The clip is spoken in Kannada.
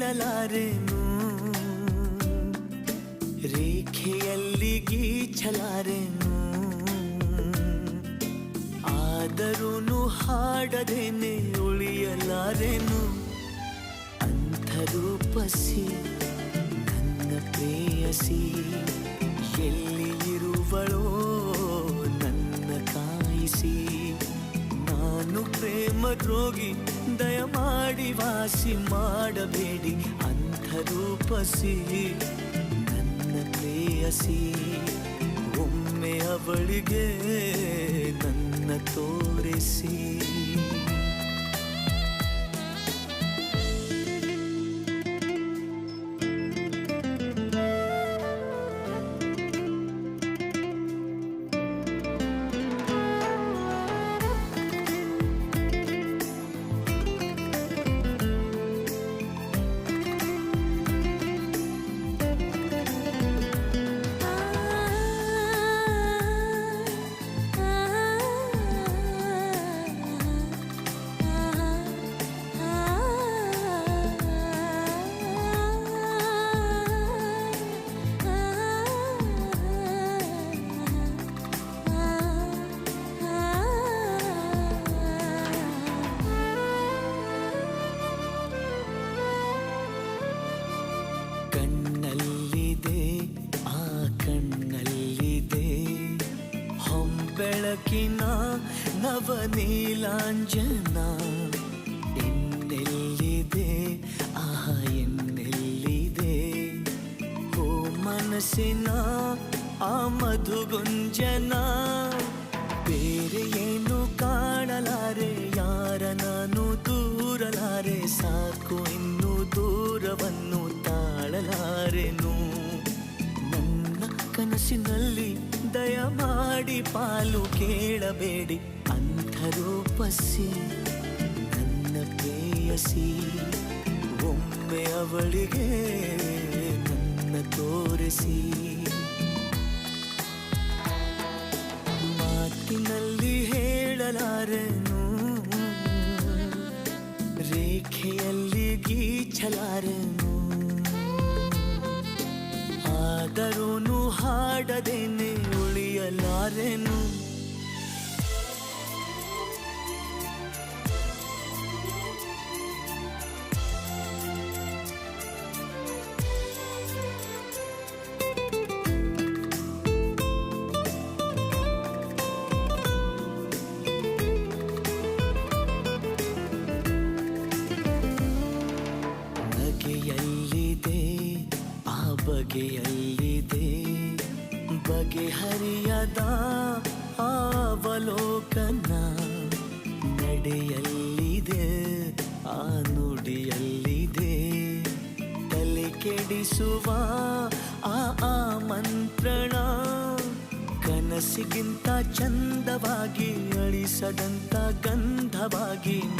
ಛಲಾರೆನು ರೇಖೆಯಲ್ಲಿ ಗೀಚಲಾರೆನು? ಆದರೂ ಹಾಡದೇನೆ ಉಳಿಯಲಾರೆನು? ಅಂಥರೂಪಸಿ ನನ್ನ ಪ್ರೇಯಸಿ, ಎಲ್ಲಿ ಇರುವಳೋ ನನ್ನ ಕಾಯಿಸಿ ನಾನು ಪ್ರೇಮ ರೋಗಿ ದಯಮಾಡಿ ವಾಸಿ ಮಾಡಬೇಡಿ ಅಂಥರೂಪಸಿ ನನ್ನ ಪ್ರೇಯಸಿ ಒಮ್ಮೆ ಅವಳಿಗೆ ನನ್ನ ತೋರಿಸಿ. ಹೊಂಬೆಳಕಿನ ನವನೀಲಾಂಜನ ಎನ್ನೆಲ್ಲಿದೆ ಆಹ ಎನ್ನೆಲ್ಲಿದೆ ಓ ಮನಸ್ಸಿನ ಆ ಮಧುಗುಂಜನ ಬೇರೆ ಏನು ಕಾಣಲಾರೆ ದಯಮಾಡಿ ಪಾಲು ಕೇಳಬೇಡಿ. ಅಂಥರೂಪಸಿ, ನನ್ನ ಪ್ರೇಯಸಿ, ಒಮ್ಮೆ ಅವಳಿಗೆ ನನ್ನ ತೋರಿಸಿ. ಮಾತಿನಲ್ಲಿ ಹೇಳಲಾರೆನು, ರೇಖೆಯಲ್ಲಿ ಗೀಚಲಾರೆನು. ಆದರೂನು ಹಾಡದೇನೆ ಉಳಿಯಲಾರೆನು ಬಗೆಹರಿಯದ ಅವಲೋಕನ ನಡೆಯಲ್ಲಿದೆ ಆ ನುಡಿಯಲ್ಲಿದೆ. ತಲೆ ಕೆಡಿಸುವ ಆ ಆಮಂತ್ರಣ ಕನಸಿಗಿಂತ ಚಂದವಾಗಿ ಅಳಿಸದಂತ ಗಂಧವಾಗಿ